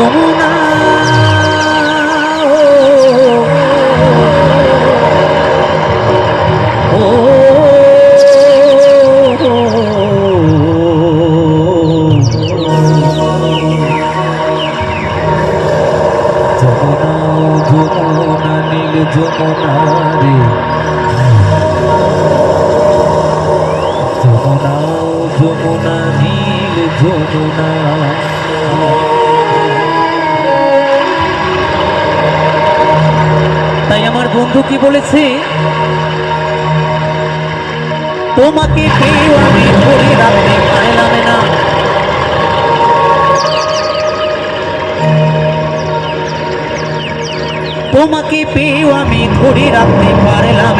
যমুনা যমুনারে যমুনা যমুনা নীল যমুনা তাই আমার বন্ধু কি বলেছে? তোমাকে কেউ আমি ধরে রাখতে পারলাম না। তোমাকে পেয়েও আমি ধরে রাখতে পারলাম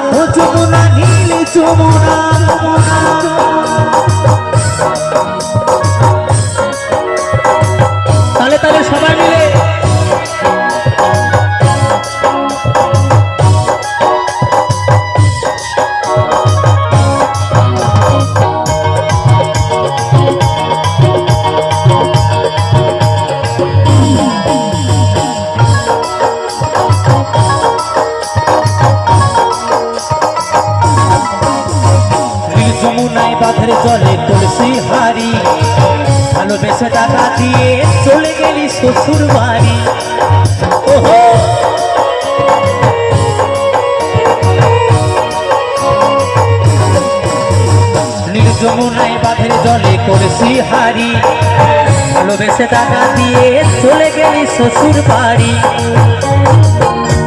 জলে তুলসী হারি ভালোবেসে টাকা দিয়ে চলে গেলি শ্বশুর বাড়ি। ওহো! যমুনায় বাঁধের জলে করেছি হারি ভালোবেসে টাকা দিয়ে চলে গেলি শ্বশুর বাড়ি।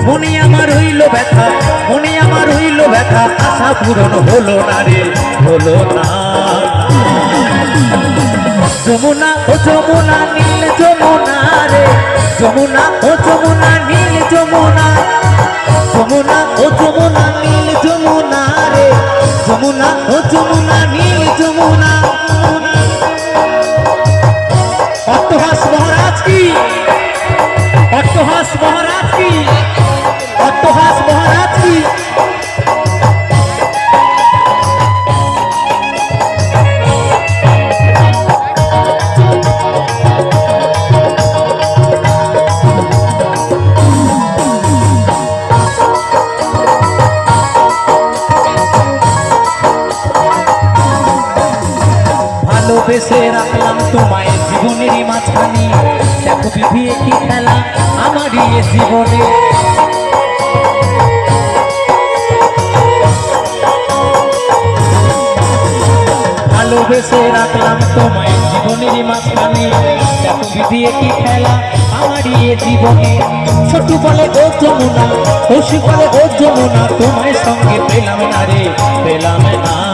মনে আমার হইল ব্যথা, মনে আমার হইল ব্যথা, আশা পূরণ হলো না রে, হলো না। যমুনা ও যমুনা নীল যমুনা রে, যমুনা ও যমুনা নীল যমুনা। যমুনা ও যমুনা নীল যমুনা রে, যমুনা ও ভালোবেসে রাখলাম তোমায় জীবনেরই মাঝখানি। দেখো বিধি কি খেলা আমারই এ জীবনে। ভালোবেসে রাখলাম তোমায় জীবনেরই মাঝখানে। দেখো বিধি কি খেলা আমারই এ জীবনে। ছোট বলে, ও যমুনা খুশি বলে, ও যমুনা, তোমায় সঙ্গে পেলাম না রে, পেলাম না।